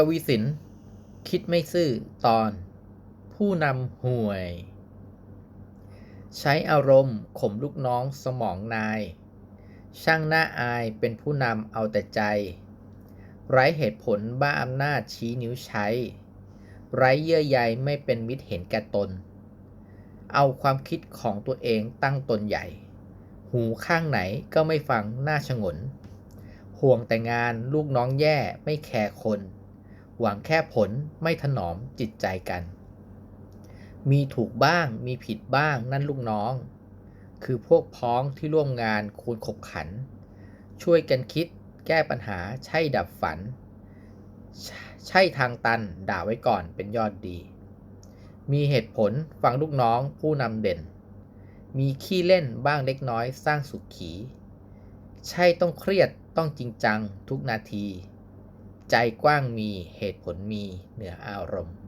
กวีสินคิดไม่ซื่อตอน ผู้นำห่วย ใช้อารมณ์ข่มลูกน้องสมองนาย ช่างหน้าอายเป็นผู้นำเอาแต่ใจ ไร้เหตุผลบ้าอำนาจชี้นิ้วใช้ ไร้เยื่อใยไม่เป็นมิตรเห็นแก่ตน เอาความคิดของตัวเองตั้งตนใหญ่ หูข้างไหนก็ไม่ฟังหน้าชงนห่วงแต่งานลูกน้องแย่ไม่แคร์คน หวังแค่ผลไม่ถนอมจิตใจกัน มีถูกบ้างมีผิดบ้างนั่นลูกน้อง คือพวกพ้องที่ร่วมงานควรขบขัน ช่วยกันคิดแก้ปัญหาใช่ดับฝันใช่ใช่ทางตันด่าไว้ก่อนเป็นยอดดี มีเหตุผลฟังลูกน้องผู้นำเด่น มีขี้เล่นบ้างเล็กน้อยสร้างสุขขี ใช่ต้องเครียดต้องจริงจังทุกนาที ใจกว้างมีเหตุผลมีเหนืออารมณ์